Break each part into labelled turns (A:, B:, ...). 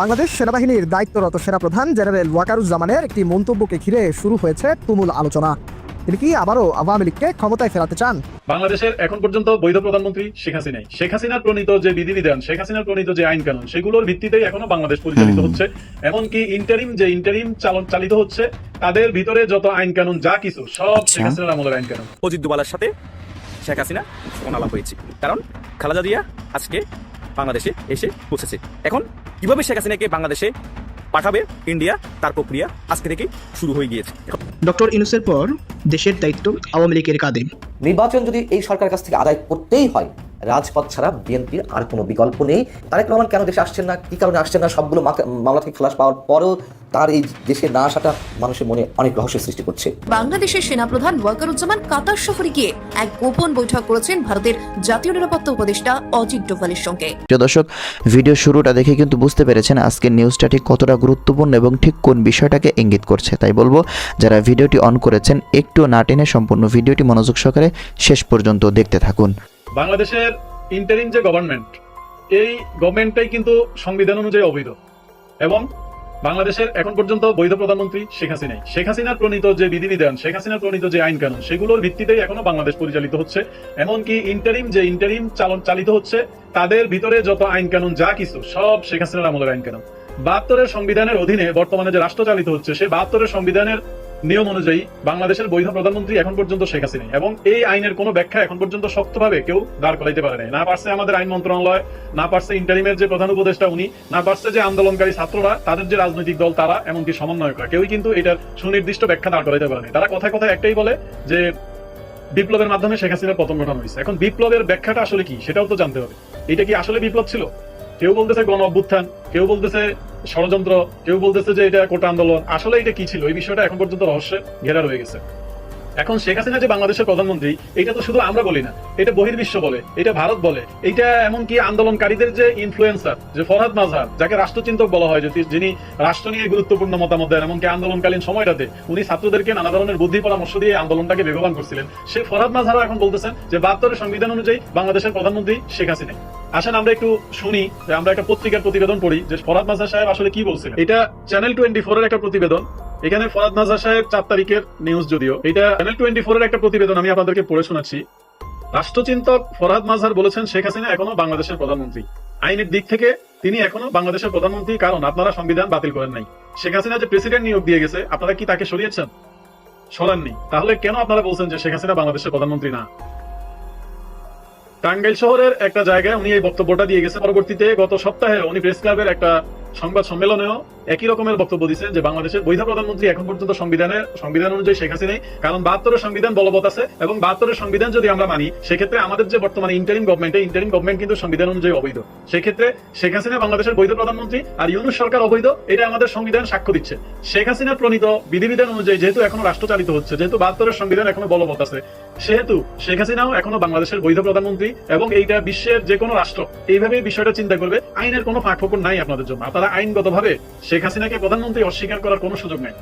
A: বাংলাদেশ সেনাবাহিনীর দায়িত্বরত সেনাপ্রধান জেনারেল ওয়াকারুজ্জামানের একটি মন্তব্যকে ঘিরে শুরু হয়েছে তুমুল আলোচনা। তিনি কি আবারও আওয়ামী লীগকে ক্ষমতায় ফেরাতে চান?
B: বাংলাদেশের এখন পর্যন্ত বৈধ প্রধানমন্ত্রী শেখ হাসিনাই শেখ হাসিনার প্রণীত যে বিধিবিধান শেখ হাসিনার প্রণীত যে আইন কানুন সেগুলোর ভিত্তিতেই এখনও বাংলাদেশ পরিচালিত হচ্ছে। এমনকি ইন্টারিম যে ইন্টারিম চালন চালিত হচ্ছে তাদের ভিতরে যত আইন কানুন যা কিছু সব শেখ হাসিনার আমলের আইন কানুন।
C: অজিত দুবালার সাথে শেখ হাসিনা ফোন আলাপ হয়েছে। কারণ খালেদা জিয়া আজকে বাংলাদেশে এসে পৌঁছেছে। এখন কীভাবে শেখ হাসিনাকে বাংলাদেশে পাঠাবে ইন্ডিয়া তার প্রক্রিয়া আজকে থেকে শুরু হয়ে গিয়েছে।
D: ডক্টর ইনুসের পর দেশের দায়িত্ব আওয়ামী লীগের কাঁধে।
E: নির্বাচন যদি এই সরকারের কাছ থেকে আদায় করতেই হয় রাজপথ ছাড়া বিএনপির আর কোনো বিকল্প নেই। তারেক রহমান কেন দেশে আসছেন না? কি কারণে আসছেন না? সবগুলো মামলা- থেকে খালাস পাওয়ার পরেও তার এই দেশে না আসাটা মানুষের মনে অনেক রহস্য সৃষ্টি করছে।
F: বাংলাদেশের সেনাপ্রধান ওয়াকারুজ্জামান কাতার সফরে গিয়ে এক গোপন বৈঠক করেছেন ভারতের জাতীয় নিরাপত্তা উপদেষ্টা অজিত ডোভালের সঙ্গে।
G: প্রিয় দর্শক ভিডিও শুরুটা দেখে কিন্তু বুঝতে পেরেছেন আজকের নিউজটা ঠিক কতটা গুরুত্বপূর্ণ এবং ঠিক কোন বিষয়টাকে ইঙ্গিত করছে। তাই বলব যারা ভিডিওটি অন করেছেন একটু না টেনে সম্পূর্ণ ভিডিওটি মনোযোগ সহকারে শেষ পর্যন্ত দেখতে থাকুন।
B: বাংলাদেশের ইন্টারিম যে গভর্নমেন্ট এই গভর্নমেন্টটাই কিন্তু সংবিধান অনুযায়ী অবৈধ। এবং বাংলাদেশের এখন পর্যন্ত বৈধ প্রধানমন্ত্রী শেখ হাসিনাই। শেখ হাসিনার প্রণীত যে বিধিবিধান, শেখ হাসিনার প্রণীত যে আইন কানুন, সেগুলোর ভিত্তিতেই এখনও বাংলাদেশ পরিচালিত হচ্ছে। এমনকি ইন্টারিম যে ইন্টারিম চালন, চালিত হচ্ছে, তাদের ভিতরে যত আইন কানুন যা কিছু, সব শেখ হাসিনার আমলের আইন কানুন। বাহাত্তরের সংবিধানের অধীনে বর্তমানে যে রাষ্ট্র চালিত হচ্ছে, সেই বাহাত্তরের সংবিধানের নিয়ম অনুযায়ী বাংলাদেশের বৈধ প্রধানমন্ত্রী এখন পর্যন্ত শেখ হাসিনা। এবং এই আইনের কোনো ব্যাখ্যা এখন পর্যন্ত শক্তভাবে কেউ দাঁড় করাইতে পারে নাই। না পারছে আমাদের আইন মন্ত্রণালয়, না পারছে ইন্টারিমের যে প্রধান উপদেষ্টা উনি, না পারছে যে আন্দোলনকারী ছাত্ররা, তাদের যে রাজনৈতিক দল তারা, এমনকি সমন্বয়করা। কেউই কিন্তু এটার সুনির্দিষ্ট ব্যাখ্যা দাঁড় করাইতে পারে তারা কথায় কথায় একটাই বলে যে বিপ্লবের মাধ্যমে শেখ হাসিনার পতন ঘটানো হয়েছে। এখন বিপ্লবের ব্যাখ্যাটা আসলে কি, সেটাও তো জানতে হবে। এটা কি আসলে বিপ্লব ছিল? কেউ বলতেছে গণ অভ্যুত্থান, কেউ বলতেছে ষড়যন্ত্র, কেউ বলতেছে যে এটা কোটা আন্দোলন। আসলে এটা কি ছিল? এই বিষয়টা এখন পর্যন্ত রহস্যে ঘেরা রয়ে গেছে। এখন শেখ হাসিনা যে বাংলাদেশের প্রধানমন্ত্রী, এটা তো শুধু আমরা বলি না, এটা বহির্বিশ্ব বলে, এটা ভারত বলে এটা এমনকি আন্দোলনকারীদের যে ইনফ্লুয়েন্সার যে ফরহাদ মাজহার যাকে রাষ্ট্রচিন্তক বলা হয় যে যিনি রাষ্ট্র নিয়ে গুরুত্বপূর্ণ মতামত দেন, এমনকি আন্দোলনকালীন সময়টাতে উনি ছাত্রদেরকে নানা ধরনের বুদ্ধি পরামর্শ দিয়ে আন্দোলনটাকে বেগবান করছিলেন, সে ফরহাদ মাজহারও এখন বলতেছেন যে বাহাত্তরের সংবিধান অনুযায়ী বাংলাদেশের প্রধানমন্ত্রী শেখ হাসিনা। আসেন, আমরা একটু শুনি যে আমরা একটা পত্রিকার প্রতিবেদন পড়ি, যে ফরহাদ মাজহার সাহেব আসলে কি বলছিলেন? এটা চ্যানেল টোয়েন্টি ফোর এর একটা প্রতিবেদন। এখানে ফরাদ মাজহার সাহেব চার তারিখের নিউজ যদিও। এটা চ্যানেল টোয়েন্টি ফোর এর একটা প্রতিবেদন আমি আপনাদেরকে পড়ে শোনাচ্ছি। রাষ্ট্রচিন্তক ফরহাদ মাজহার বলেছেন, শেখ হাসিনা এখনও বাংলাদেশের প্রধানমন্ত্রী। আইনের দিক থেকে তিনি এখনও বাংলাদেশের প্রধানমন্ত্রী, কারণ আপনারা সংবিধান বাতিল করেন নাই। শেখ হাসিনা যে প্রেসিডেন্ট নিয়োগ দিয়ে গেছে, আপনারা কি তাকে সরিয়েছেন? সরাননি। তাহলে কেন আপনারা বলছেন যে শেখ হাসিনা বাংলাদেশের প্রধানমন্ত্রী না? টাঙ্গাইল শহরের একটা জায়গায় উনি এই বক্তব্যটা দিয়ে গেছে পরবর্তীতে গত সপ্তাহে উনি প্রেস ক্লাবের একটা সংবাদ সম্মেলনেও একই রকমের বক্তব্য দিয়েছেন যে বাংলাদেশের বৈধ প্রধানমন্ত্রী এখন পর্যন্ত সংবিধানের, সংবিধান অনুযায়ী শেখ হাসিনাই, কারণ বাহাত্তরের সংবিধান বলবৎ আছে এবং বাহাত্তরের সংবিধান যদি আমরা মানি, সেক্ষেত্রে আমাদের যে বর্তমানে ইন্টারিম গভর্নমেন্ট এই ইন্টারিম গভর্নমেন্ট কিন্তু সংবিধান অনুযায়ী অবৈধ। সেক্ষেত্রে শেখ হাসিনা বাংলাদেশের বৈধ প্রধানমন্ত্রী আর ইউনুস সরকার অবৈধ, এটা আমাদের সংবিধান সাক্ষ্য দিচ্ছে। শেখ হাসিনার প্রণীত বিধিবিধান অনুযায়ী যেহেতু এখনও রাষ্ট্র চালিত হচ্ছে, যেহেতু বাহাত্তরের সংবিধান এখনও বলবৎ আছে, সেহেতু শেখ হাসিনাও এখনও বাংলাদেশের বৈধ প্রধানমন্ত্রী এবং এইটা বিশ্বের যে কোনো রাষ্ট্র এইভাবে বিষয়টা চিন্তা করবে। আইনের কোনো ফাঁক নাই আপনাদের জন্য। আপনারা আইনগতভাবে শেখ হাসিনাকে প্রধানমন্ত্রী অস্বীকার করার কোনো সুযোগ নেই।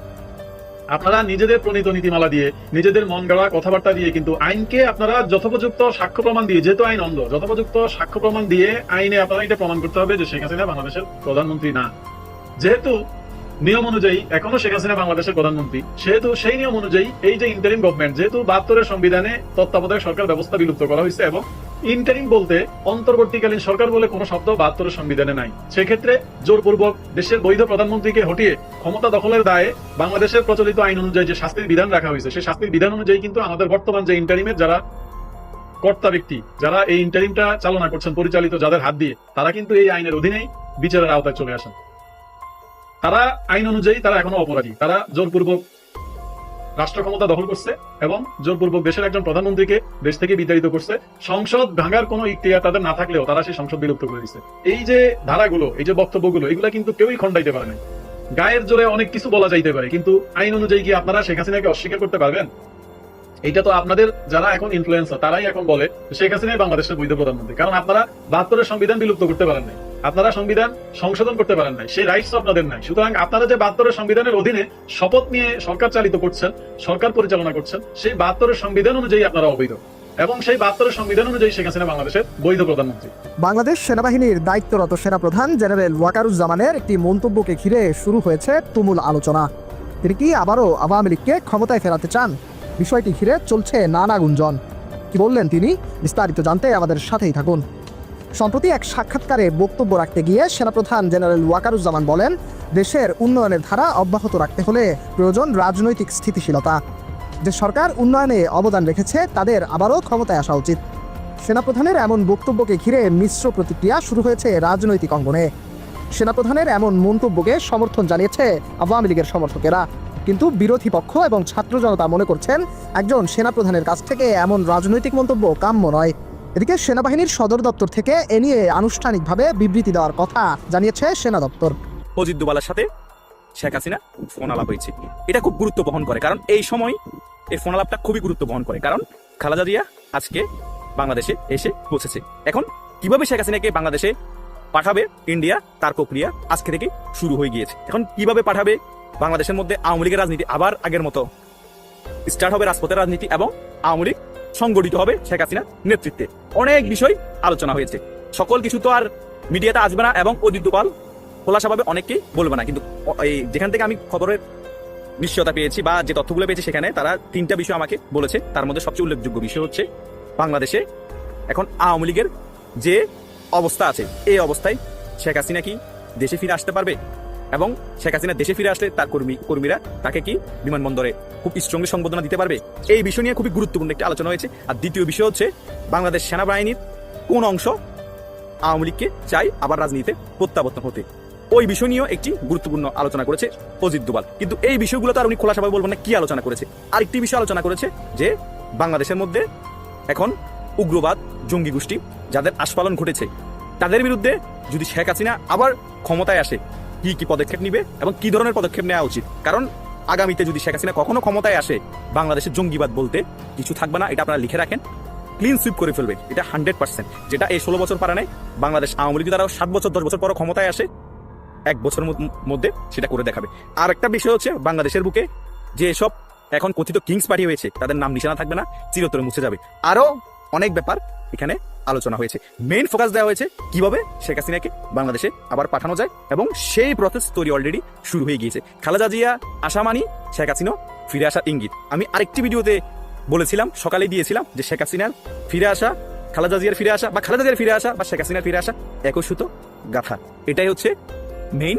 B: আপনারা নিজেদের প্রণীত নীতিমালা দিয়ে, নিজেদের মন গড়া কথাবার্তা দিয়ে কিন্তু আইনকে আপনারা যথোপযুক্ত সাক্ষ্য প্রমাণ দিয়ে, যেহেতু আইন অন্ধ যথোপযুক্ত সাক্ষ্য প্রমাণ দিয়ে আইনে আপনারা এটা প্রমাণ করতে হবে যে শেখ হাসিনা বাংলাদেশের প্রধানমন্ত্রী না। যেহেতু নিয়ম অনুযায়ী এখনও শেখ হাসিনা বাংলাদেশের প্রধানমন্ত্রী, সেহেতু সেই নিয়ম অনুযায়ী এই যে ইন্টারিম গভর্নমেন্ট যেহেতু বাহাত্তরের সংবিধানে তত্ত্বাবধায়ক সরকার ব্যবস্থা বিলুপ্ত করা হয়েছে এবং ইন্টারিম বলতে অন্তর্বর্তীকালীন সরকার বলে কোনো শব্দ বাহাত্তরের সংবিধানে নাই। সেক্ষেত্রে জোরপূর্বক দেশের বৈধ প্রধানমন্ত্রীকে হটিয়ে ক্ষমতা দখলের দায়ে বাংলাদেশের প্রচলিত আইন অনুযায়ী যে শাস্তির বিধান রাখা হয়েছে, সেই শাস্তির বিধান অনুযায়ী কিন্তু আমাদের বর্তমান যে ইন্টারিমের যারা কর্তা ব্যক্তি, যারা এই ইন্টারিমটা চালনা করছেন, পরিচালিত যাদের হাত দিয়ে, তারা কিন্তু এই আইনের অধীনেই বিচারের আওতায় চলে আসেন। তারা আইন অনুযায়ী তারা এখনও অপরাধী। তারা জোরপূর্বক রাষ্ট্র ক্ষমতা দখল করছে এবং জোরপূর্বক দেশের একজন প্রধানমন্ত্রীকে দেশ থেকে বিতাড়িত করছে। সংসদ ভাঙার কোনো ইখতিয়ার তাদের না থাকলেও তারা সেই সংসদ বিলুপ্ত করে দিচ্ছে এই যে ধারাগুলো, এই যে বক্তব্যগুলো, এগুলো কিন্তু কেউই খণ্ডাইতে পারে গায়ের জোরে অনেক কিছু বলা যাইতে পারে, কিন্তু আইন অনুযায়ী কি আপনারা শেখ হাসিনাকে অস্বীকার করতে পারবেন? এটা তো আপনাদের যারা এখন ইনফ্লুয়েন্সার তারাই এখন বলে শেখ হাসিনাই বাংলাদেশের বৈধ প্রধানমন্ত্রী। কারণ আপনারা বাহাত্তরের সংবিধান বিলুপ্ত করতে পারেন নাই। আপনারা সংবিধান সংশোধন করতে পারেন নাই, সেই রাইটস আপনাদের নাই। সুতরাং আপনারা যে বাহাত্তরের সংবিধানের অধীনে শপথ নিয়ে সরকার চালিত করছেন, সরকার পরিচালনা করছেন, সেই বাহাত্তরের সংবিধান অনুযায়ী আপনারা অবৈধ। এবং সেই বাহাত্তরের সংবিধান অনুযায়ী শেখ হাসিনা বাংলাদেশের বৈধ প্রধানমন্ত্রী।
A: বাংলাদেশ সেনাবাহিনীর দায়িত্বরত সেনাপ্রধান জেনারেল ওয়াকারুজ্জামানের একটি মন্তব্যকে ঘিরে শুরু হয়েছে তুমুল আলোচনা। তিনি কি আবারও আওয়ামী লীগকে ক্ষমতায় ফেরাতে চান? বিষয়টি ঘিরে চলছে নানা গুঞ্জন। কি বললেন তিনি? বিস্তারিত জানতে আমাদের সাথেই থাকুন। সম্প্রতি এক সাক্ষাৎকারে বক্তব্য রাখতে গিয়ে সেনাপ্রধান জেনারেল ওয়াকারুজ্জামান বলেন, দেশের উন্নয়নের ধারা অব্যাহত রাখতে হলে প্রয়োজন রাজনৈতিক স্থিতিশীলতা। যে সরকার উন্নয়নে অবদান রেখেছে, তাদের আবারও ক্ষমতায় আসা উচিত। সেনাপ্রধানের এমন বক্তব্যকে ঘিরে মিশ্র প্রতিক্রিয়া শুরু হয়েছে রাজনৈতিক অঙ্গনে। সেনাপ্রধানের এমন মন্তব্যকে সমর্থন জানিয়েছে আওয়ামী লীগের সমর্থকেরা। কিন্তু বিরোধী পক্ষ এবং ছাত্র জনতা মনে করছেন, একজন সেনাপ্রধানের কাছ থেকে এমন রাজনৈতিক মন্তব্য কাম্য নয়। এদিকে সেনাবাহিনীর সদর দপ্তর থেকে এ নিয়ে আনুষ্ঠানিকভাবে বিবৃতি দেওয়ার কথা জানিয়েছে সেনা দপ্তর।
C: অজিত দুবালার সাথে শেখ হাসিনা ফোন আলাপ হয়েছে। এটা খুব গুরুত্ব বহন করে, কারণ এই সময় এই ফোন আলাপটা খুবই গুরুত্ব বহন করে, কারণ খালেদা জিয়া আজকে বাংলাদেশে এসে পৌঁছেছে। এখন কীভাবে শেখ হাসিনাকে বাংলাদেশে পাঠাবে ইন্ডিয়া, তার প্রক্রিয়া আজকে থেকে শুরু হয়ে গিয়েছে। এখন কীভাবে পাঠাবে বাংলাদেশের মধ্যে আওয়ামী লীগের রাজনীতি? আবার আগের মতো স্টার্ট হবে রাজপথের রাজনীতি এবং আওয়ামী লীগ সংগঠিত হবে শেখ হাসিনার নেতৃত্বে। অনেক বিষয় আলোচনা হয়েছে। সকল কিছু তো আর মিডিয়াতে আসবে না এবং অজিত দুপাল খোলাসাভাবে অনেককেই বলবে না। কিন্তু এই যেখান থেকে আমি খবরের নিশ্চয়তা পেয়েছি বা যে তথ্যগুলো পেয়েছি সেখানে তারা তিনটা বিষয় আমাকে বলেছে। তার মধ্যে সবচেয়ে উল্লেখযোগ্য বিষয় হচ্ছে বাংলাদেশে এখন আওয়ামী লীগের যে অবস্থা আছে, এই অবস্থায় শেখ হাসিনা কি দেশে ফিরে আসতে পারবে? এবং শেখ হাসিনা দেশে ফিরে আসলে তার কর্মী কর্মীরা তাকে কি বিমানবন্দরে খুব স্ট্রংলি সংবর্ধনা দিতে পারবে? এই বিষয় নিয়ে খুবই গুরুত্বপূর্ণ একটি আলোচনা হয়েছে। আর দ্বিতীয় বিষয় হচ্ছে, বাংলাদেশ সেনাবাহিনীর কোন অংশ আওয়ামী লীগকে চাই আবার রাজনীতিতে প্রত্যাবর্তন হতে? ওই বিষয় নিয়েও একটি গুরুত্বপূর্ণ আলোচনা করেছে অজিত দুবাল কিন্তু এই বিষয়গুলো তো আর উনি খোলাসাভাবে বলবেন না, কি আলোচনা করেছে? আরেকটি বিষয় আলোচনা করেছে যে, বাংলাদেশের মধ্যে এখন উগ্রবাদ, জঙ্গি গোষ্ঠী যাদের আস্ফালন ঘটেছে, তাদের বিরুদ্ধে যদি শেখ হাসিনা আবার ক্ষমতায় আসে কি কি পদক্ষেপ নিবে এবং কি ধরনের পদক্ষেপ নেওয়া উচিত? কারণ আগামীতে যদি শেখ হাসিনা কখনো ক্ষমতায় আসে বাংলাদেশের জঙ্গিবাদ বলতে কিছু থাকবে না, এটা আপনারা লিখে রাখেন। ক্লিন সুইপ করে ফেলবে, এটা হান্ড্রেড পার্সেন্ট যেটা এই ষোলো বছর পারা নেই, বাংলাদেশ আওয়ামী লীগ দ্বারা সাত বছর, দশ বছর পর ক্ষমতায় আসে, এক বছরের মধ্যে সেটা করে দেখাবে। আর একটা বিষয় হচ্ছে, বাংলাদেশের বুকে যে সব এখন কথিত কিংস পার্টি হয়েছে, তাদের নাম নিশানা থাকবে না, চিরতরে মুছে যাবে। আরও অনেক ব্যাপার এখানে আলোচনা হয়েছে। মেইন ফোকাস দেওয়া হয়েছে কীভাবে শেখ হাসিনাকে বাংলাদেশে আবার পাঠানো যায় এবং সেই প্রসেস তৈরি অলরেডি শুরু হয়ে গিয়েছে। খালেদা জিয়া আশা মানি শেখ হাসিনা ফিরে আসার ইঙ্গিত। আমি আরেকটি ভিডিওতে বলেছিলাম, সকালে দিয়েছিলাম যে শেখ হাসিনার ফিরে আসা, খালেদা জিয়ার ফিরে আসা বা খালেদা জিয়ার ফিরে আসা বা শেখ হাসিনার ফিরে আসা একই সুতো গাথা। এটাই হচ্ছে মেইন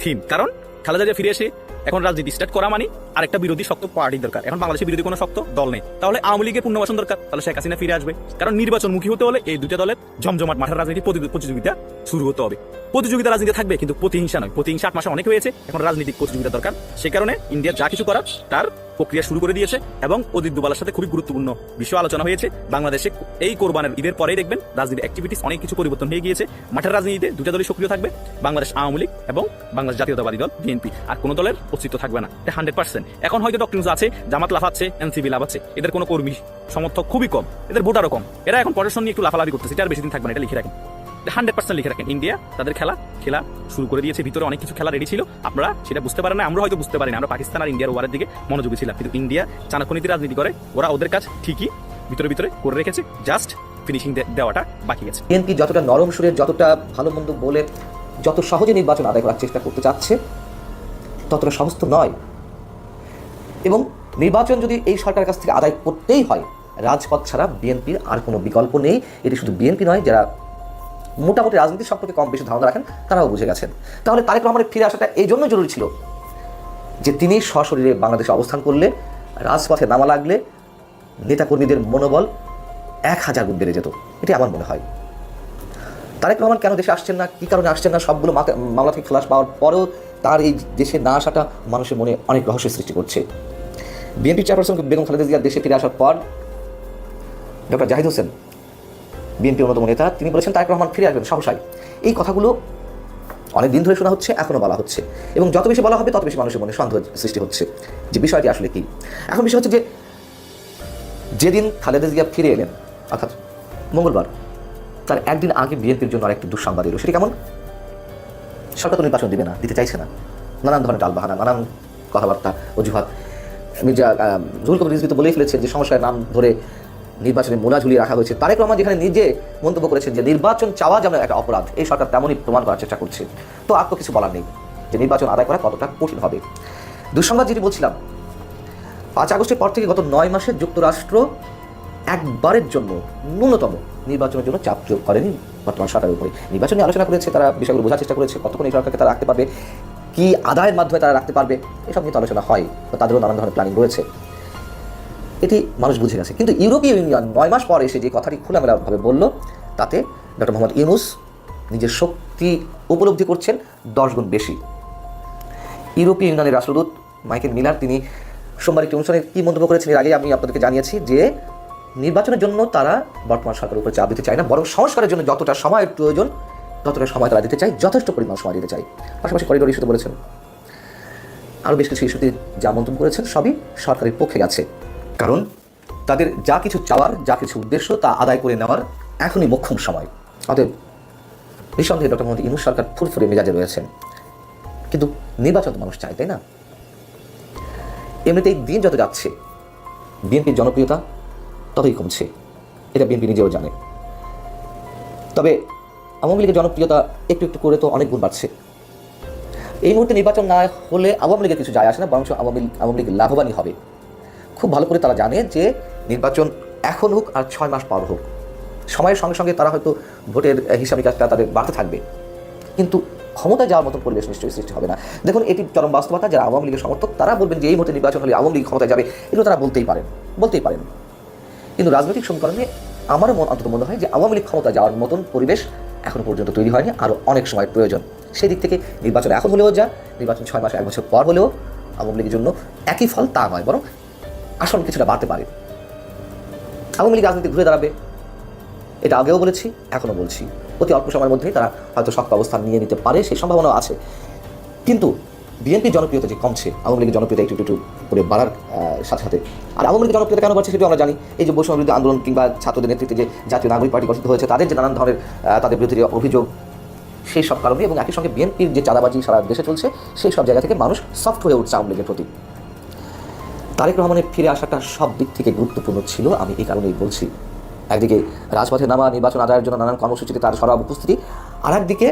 C: থিম কারণ খালেদা জিয়া ফিরে এসে এখন রাজনীতি স্টার্ট করা মানে আরেকটা বিরোধী শক্ত পার্টি দরকার। এখন বাংলাদেশের বিরোধী কোনো শক্ত দল নেই। তাহলে আওয়ামী লীগের পুনর্বাসন দরকার। তাহলে শেখ হাসিনা ফিরে আসবে। কারণ নির্বাচন মুখী হতে হলে এই দুইটা দলের জমজমাট মাঠের রাজনীতি প্রতি- প্রতিযোগিতা শুরু হতে হবে। প্রতিযোগিতা রাজনীতি থাকবে, কিন্তু প্রতিহিংসা নয়। প্রতিহিংসা আট মাসে অনেক হয়েছে। এখন রাজনৈতিক প্রতিযোগিতা দরকার। সে কারণে ইন্ডিয়া যা কিছু করার, তার প্রক্রিয়া শুরু করে দিয়েছে এবং অজিত দুবালার সাথে খুবই গুরুত্বপূর্ণ বিষয় আলোচনা হয়েছে। বাংলাদেশে এই কোরবানের ঈদের পরেই দেখবেন রাজনীতি অ্যাক্টিভিটিস অনেক কিছু পরিবর্তন হয়ে গিয়েছে। মাঠের রাজনীতিতে দুটা দলই সক্রিয় থাকবে, বাংলাদেশ আওয়ামী লীগ এবং বাংলাদেশ জাতীয়তাবাদী দল, বিএনপি। আর কোনো দলের অস্তিত্ব থাকবে না, এটা হান্ড্রেড পার্সেন্ট এখন হয়তো ডক্টর আছে, জামাত লাফাচ্ছে এনসিবি লাফাচ্ছে, এদের কোনো কর্মী সমর্থক খুবই কম, এদের ভোটারও কম। এরা এখন প্রশাসন নিয়ে একটু লাফালাফি করতেছে, এটা আর বেশি দিন থাকবে না, এটা লিখে রাখেন। হান্ড্রেড পার্সেন্ট লিখে রাখেন। ইন্ডিয়া, তাদের খেলা খেলা শুরু করে দিয়েছে। ভিতরে অনেক কিছু খেলা রেডি ছিল। আপনারা সেটা বুঝতে পারেন না, আমরা হয়তো বুঝতে পারি না আমরা পাকিস্তান আর ইন্ডিয়ার ওয়ারের দিকে মনোযোগী ছিলাম। কিন্তু ইন্ডিয়া চাণক্যনীতি রাজনীতি করে, ওরা ওদের কাজ ঠিকই ভিতরে ভিতরে করে রেখেছে। জাস্ট ফিনিশিং দেওয়াটা বাকি আছে।
E: বিএনপি যতটা নরম সুরে যতটা ভালো মন্দ বলে, যত সহজে নির্বাচন আদায় করার চেষ্টা করতে চাচ্ছে, ততটা সহজ নয়। এবং নির্বাচন যদি এই সরকারের কাছ থেকে আদায় করতেই হয়, রাজপথ ছাড়া বিএনপির আর কোনো বিকল্প নেই। এটি শুধু বিএনপি নয়, যারা মোটামুটি রাজনীতি সম্পর্কে কম বেশি ধারণা রাখেন, তারাও বুঝে গেছেন। তাহলে তারেক রহমানের ফিরে আসাটা এই জন্য জরুরি ছিল যে তিনি সশরীরে বাংলাদেশে অবস্থান করলে, রাজপথে নামা লাগলে নেতাকর্মীদের মনোবল এক হাজার গুণ বেড়ে যেত। এটি আমার মনে হয়। তারেক রহমান কেন দেশে আসছেন না, কী কারণে আসছেন না, সবগুলো মামলা থেকে খালাস পাওয়ার পরেও তার এই দেশে না আসাটা মানুষের মনে অনেক রহস্য সৃষ্টি করছে। বিএনপি চেয়ারপারসন বেগম খালেদা জিয়া দেশে ফিরে আসার পর ডক্টর জাহিদ হোসেন বিএনপির অন্যতম নেতা, তিনি বলেছেন, তারেক রহমান ফিরে আসবেন সহসায় এই কথাগুলো অনেক দিন ধরে শোনা হচ্ছে এখনও বলা হচ্ছে। এবং যত বেশি বলা হবে, তত বেশি মানুষের মনে সন্দেহ সৃষ্টি হচ্ছে। যে বিষয়টি আসলে কি? এখন বিষয় হচ্ছে যে, যেদিন খালেদা জিয়া ফিরে এলেন, অর্থাৎ মঙ্গলবার, তার একদিন আগে বিএনপির জন্য আরেকটি দুঃসংবাদ এলো। সেটি কেমন? সরকার তো নির্বাচন দিবে না, দিতে চাইছে না। নানান ধরনের টালবাহানা নানান কথাবার্তা, অজুহাত। মির্জা জহুল কবির রিজভি তো বলেই ফেলেছেন যে, সমস্যার নাম ধরে নির্বাচনে মোলা ঝুলিয়ে রাখা হয়েছে। তারেক রহমান যেখানে নিজে মন্তব্য করেছেন যে, নির্বাচন চাওয়া যেমন একটা অপরাধ, এই সরকার তেমনই প্রমাণ করার চেষ্টা করছে। তো আর তো কিছু বলার নেই যে, নির্বাচন আদায় করা কতটা কঠিন হবে। দুঃসংবাদ যেটি বলছিলাম, পাঁচ আগস্টের পর থেকে গত নয় মাসে যুক্তরাষ্ট্র একবারের জন্য ন্যূনতম নির্বাচনের জন্য চাপ প্রয়োগ করেনি বর্তমান সরকারের উপরে। নির্বাচন নিয়ে আলোচনা করেছে, তারা বিষয়গুলো বোঝার চেষ্টা করেছে, কতক্ষণ এই সরকারকে তারা রাখতে পারবে, কি আদায়ের মাধ্যমে তারা রাখতে পারবে, এসব নিয়ে আলোচনা হয় তাদেরও নানান ধরনের প্ল্যানিং রয়েছে। এটি মানুষ বুঝে গেছে। কিন্তু ইউরোপীয় ইউনিয়ন নয় মাস পর এসে যে কথাটি খোলামেলাভাবে বলল, তাতে ডক্টর মোহাম্মদ ইউনুস নিজের শক্তি উপলব্ধি করছেন দশ গুণ বেশি। ইউরোপীয় ইউনিয়নের রাষ্ট্রদূত মাইকেল মিলার, তিনি সোমবার একটি অনুষ্ঠানে কী মন্তব্য করেছেন এর আগে আমি আপনাদেরকে জানিয়েছি যে, নির্বাচনের জন্য তারা বর্তমান সরকারের উপর চাপ দিতে চায় না, বরং সংস্কারের জন্য যতটা সময়ের প্রয়োজন, ততটা সময় তারা দিতে চায়, যথেষ্ট পরিমাণ সময় দিতে চায়। পাশাপাশি করিডোর ইস্যুতে বলেছেন, আরও বেশ কিছু ইস্যুতে যা মন্তব্য করেছেন সবই সরকারের পক্ষে গেছে। কারণ তাদের যা কিছু চাওয়ার, যা কিছু উদ্দেশ্য তা আদায় করে নেওয়ার এখনই মোক্ষম সময়। অতএব নিঃসন্দেহে ডক্টর মোহাম্মদ ইনুস সরকার ফুরফুরে মেজাজে রয়েছেন। কিন্তু নির্বাচন মানুষ চায়, তাই না? এমনিতেই দিন যত যাচ্ছে, বিএনপির জনপ্রিয়তা ততই কমছে। এটা বিএনপি নিজেও জানে। তবে আওয়ামী লীগের জনপ্রিয়তা একটু একটু করে তো অনেক গুণ বাড়ছে। এই মুহূর্তে নির্বাচন না হলে আওয়ামী লীগের কিছু যায় আসে না বরং আওয়ামী আওয়ামী লীগ লাভবানই হবে। খুব ভালো করে তারা জানে যে নির্বাচন এখন হোক আর ছয় মাস পর হোক। সময়ের সঙ্গে সঙ্গে তারা হয়তো ভোটের হিসাব নিকাশটা তাদের বাড়তে থাকবে। কিন্তু ক্ষমতা যাওয়ার মতো পরিবেশ নিশ্চয়ই সৃষ্টি হবে না। দেখুন, এটি চরম বাস্তবতা। যারা আওয়ামী লীগের সমর্থক, তারা বলবেন যে এই মুহূর্তে নির্বাচন হলে আওয়ামী লীগ ক্ষমতায় যাবে। এগুলো তারা বলতেই পারেন বলতেই পারেন। কিন্তু রাজনৈতিক সমীকরণে আমারও মন অন্তত মনে হয় যে আওয়ামী লীগ ক্ষমতা যাওয়ার মতন পরিবেশ এখনও পর্যন্ত তৈরি হয়নি। আরও অনেক সময় প্রয়োজন। সেই দিক থেকে নির্বাচন এখন হলেও যা, নির্বাচন ছয় মাস, এক বছর পর হলেও আওয়ামী লীগের জন্য একই ফল তা নয়, বরং আসন কিছুটা বাড়তে পারে। আওয়ামী লীগ রাজনীতি ঘুরে দাঁড়াবে, এটা আগেও বলেছি, এখনও বলছি। অতি অল্প সময়ের মধ্যেই তারা হয়তো শক্ত অবস্থান নিয়ে নিতে পারে, সেই সম্ভাবনাও আছে। কিন্তু বিএনপির জনপ্রিয়তা যে কমছে, আওয়ামী লীগের জনপ্রিয়তা একটু একটু করে বাড়ার সাথে সাথে। আর আওয়ামী লীগের জনপ্রিয়তা কেন বাড়ছে সেটাও আমরা জানি। এই যে বৈষম্য বিরুদ্ধে আন্দোলন কিংবা ছাত্রদের নেতৃত্বে যে জাতীয় নাগরিক পার্টি গঠিত হয়েছে, তাদের যে নানান ধরনের তাদের বিরুদ্ধে অভিযোগ, সেই সব কারণে এবং একই সঙ্গে বিএনপির যে চাঁদাবাজি সারা দেশে চলছে, সেই সব জায়গা থেকে মানুষ সফট হয়ে উঠছে আওয়ামী লীগের প্রতি। তারেক রহমানের ফিরে আসাটা সব দিক থেকে গুরুত্বপূর্ণ ছিল, আমি এই কারণেই বলছি। একদিকে রাজপথে নামা, নির্বাচন আদায়ের জন্য নানান কর্মসূচিতে তার সরব উপস্থিতি আর একদিকে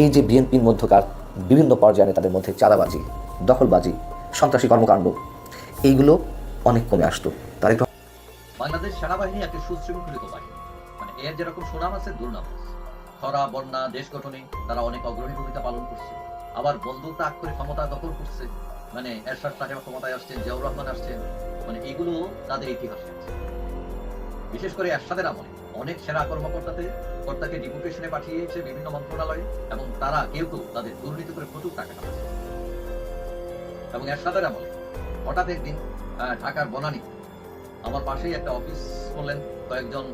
E: এই যে বিএনপির মধ্যকার বিভিন্ন পর্যায়ে তাদের মধ্যে চাঁদাবাজি, দখলবাজি, সন্ত্রাসী কর্মকাণ্ড, এইগুলো অনেক কমে আসতো। তারেক
H: বাংলাদেশ সেনাবাহিনী একটি সুশৃঙ্খলিত বাহিনী। মানে এর যেরকম সুনাম আছে, দুর্নাম আছে। খরা, বন্যা, দেশ গঠনে তারা অনেক অগ্রণী ভূমিকা পালন করছে। আবার বন্দুক তাক করে ক্ষমতা দখল করছে। মানে এরশাদ সাহেব ক্ষমতায় আসছেন, জিয়াউর রহমান আসছেন মানে এগুলো তাদের ইতিহাসে আছে। বিশেষ করে এরশাদের আমলে অনেক সেনা কর্মকর্তাতে, কর্তাকে ডিপুটেশনে পাঠিয়েছে বিভিন্ন মন্ত্রণালয়ে, এবং তারা কেউ কেউ তাদের দুর্নীতি করে প্রচুর টাকা কামাচ্ছে। এবং এরশাদের আমলে হঠাৎ একদিন ঢাকার বনানী, আমার পাশেই একটা অফিস করলেন কয়েকজন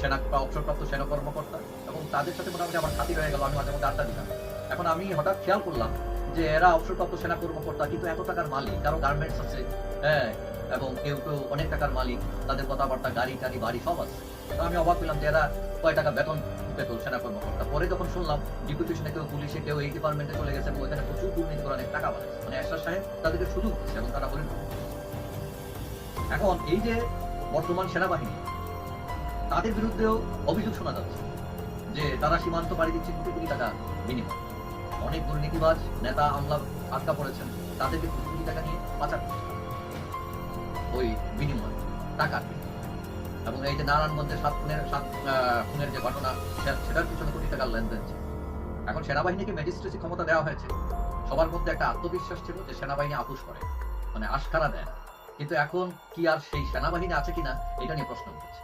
H: সেনা, অবসরপ্রাপ্ত সেনা কর্মকর্তা, এবং তাদের সাথে মোটামুটি আমার খাতির হয়ে গেল, আমি মাঝে মধ্যে আড্ডা দিতাম এখন আমি হঠাৎ খেয়াল করলাম যে এরা অবসরপ্রাপ্ত সেনা কর্মকর্তা কিন্তু এত টাকার মালিক, কারও গার্মেন্টস আছে হ্যাঁ এবং কেউ কেউ অনেক টাকার মালিক, তাদের কথাবার্তা, গাড়ি টাড়ি, বাড়ি সব আছে। আমি অবাক হলাম যে এরা কয় টাকা বেতন পেত সেনা কর্মকর্তা পরে যখন শুনলাম ডিপুটেশনে কেউ পুলিশে কেউ এই ডিপার্টমেন্টে চলে গেছে এবং ওইখানে প্রচুর দুর্নীতি করে অনেক টাকা বাড়াচ্ছে মানে এরশাদ সাহেব তাদেরকে সুযোগ দিচ্ছে এবং তারা বলে, এখন এই যে বর্তমান সেনাবাহিনী, তাদের বিরুদ্ধেও অভিযোগ শোনা যাচ্ছে যে তারা সীমান্ত পাড়ি দিচ্ছে কোটি কোটি টাকা বিনিময়। অনেক দুর্নীতিবাজ নেতা আমলা আটকা পড়েছেন। তাদেরকে কোটি টাকা নিয়ে পাচার ওই বিনিময় বিনিময়ে। এবং এই যে নারায়ণগঞ্জের সাত খুনের সাত খুনের যে ঘটনা সেটার পিছনে কোটি টাকার লেনদেন ছিল। এখন সেনাবাহিনীকে ম্যাজিস্ট্রেসি ক্ষমতা দেওয়া হয়েছে। সবার মধ্যে একটা আত্মবিশ্বাস ছিল যে সেনাবাহিনী আপুশ করে মানে আশকারা দেয়। কিন্তু এখন কি আর সেই সেনাবাহিনী আছে কিনা, এটা নিয়ে প্রশ্ন উঠেছে।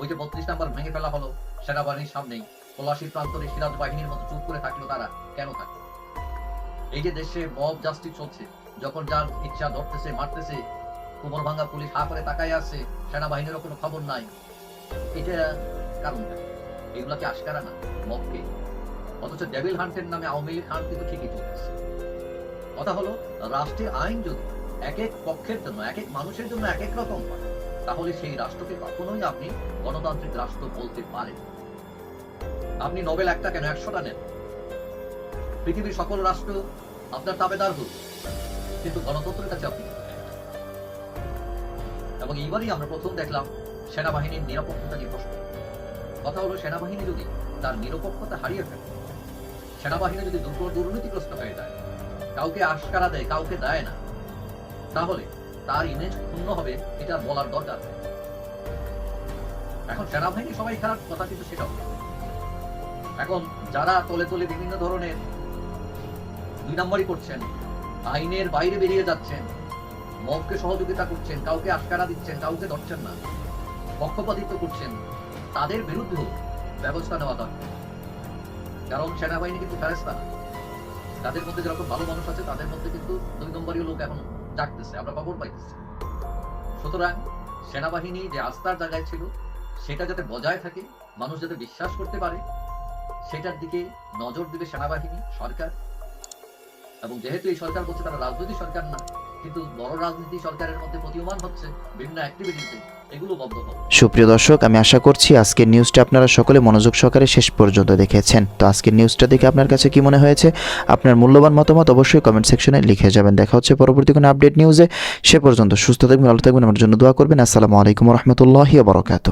H: ওই যে বত্রিশ নাম্বার ভেঙে ফেলা হলো, সেনাবাহিনীর সামনেই। পলাশির প্রান্তরে সিরাজ বাহিনীর মতো চুপ করে থাকল তারা। কেন থাকল এই যে দেশে মব জাস্টিস চলছে, যখন যার ইচ্ছা ধরতেছে, মারতেছে, কোমর ভাঙ্গা পুলিশ হা করে তাকায় আছে, সেনাবাহিনীরও কোনো খবর নাই। এটা কারণ এগুলা কি আশকারা না? মবকে অথচ ডেভিল হান্টের নামে আওয়ামী লীগ হান্ট কিন্তু ঠিকই চলতেছে। কথা হলো, রাষ্ট্রের আইন যদি এক এক পক্ষের জন্য, এক এক মানুষের জন্য এক এক রকম হয়, তাহলে সেই রাষ্ট্রকে কখনোই আপনি গণতান্ত্রিক রাষ্ট্র বলতে পারেন। আপনি নোবেল একটা কেন একশোটা নেন পৃথিবীর সকল রাষ্ট্র আপনার তাবেদার হোক, কিন্তু গণতন্ত্রের কাছে আপনি এবং এইবারই আমরা প্রথম দেখলাম সেনাবাহিনীর নিরাপত্তা নিয়ে প্রশ্ন কথা হলো, সেনাবাহিনী যদি তার নিরপেক্ষতা হারিয়ে ফেলে, সেনাবাহিনী যদি দুর্নীতিগ্রস্ত হয়ে যায়, কাউকে আশকারা দেয়, কাউকে দেয় না, তাহলে তার ইমেজ ক্ষুণ্ণ হবে, এটা বলার দরকার। এখন সেনাবাহিনী সবাই খারাপ কথা কিন্তু সেটাও। এখন যারা তলে তলে বিভিন্ন ধরনের দুই নম্বরই করছেন, আইনের বাইরে বেরিয়ে যাচ্ছেন, মবকে সহযোগিতা করছেন, কাউকে আশকারা দিচ্ছেন, কাউকে ধরছেন না, পক্ষপাতিত্ব করছেন, তাদের বিরুদ্ধেও ব্যবস্থা নেওয়া দরকার কারণ সেনাবাহিনী কিন্তু ফেরেস্তা। তাদের মধ্যে যেরকম ভালো মানুষ আছে, তাদের মধ্যে কিন্তু দুই নম্বরীয় লোক এখন ডাকতেছে আমরা খবর পাইতেছি সুতরাং সেনাবাহিনী যে আস্থার জায়গায় ছিল, সেটা যাতে বজায় থাকে, মানুষ যাতে বিশ্বাস করতে পারে সেটার দিকে নজর দিবে সেনাবাহিনী, সরকার। এবং যেহেতু এই সরকার বলছে তারা রাজনৈতিক সরকার না, কিন্তু বড় রাজনীতি সরকারের মধ্যে প্রতীয়মান হচ্ছে বিভিন্ন অ্যাক্টিভিটিতে
G: সুপ্রিয় দর্শক, আমি আশা করছি আজকের নিউজটা আপনারা সকলে মনোযোগ সহকারে শেষ পর্যন্ত দেখেছেন। তো আজকের নিউজটা দেখে আপনার কাছে কি মনে হয়েছে? আপনার মূল্যবান মতামত অবশ্যই কমেন্ট সেকশনে লিখে যাবেন। দেখা হচ্ছে পরবর্তী কোনো আপডেট নিউজে সে পর্যন্ত সুস্থ থাকবেন, ভালো থাকবেন, আমার জন্য দোয়া করবেন। আসসালামু আলাইকুম রহমতুল্লাহি বরকাত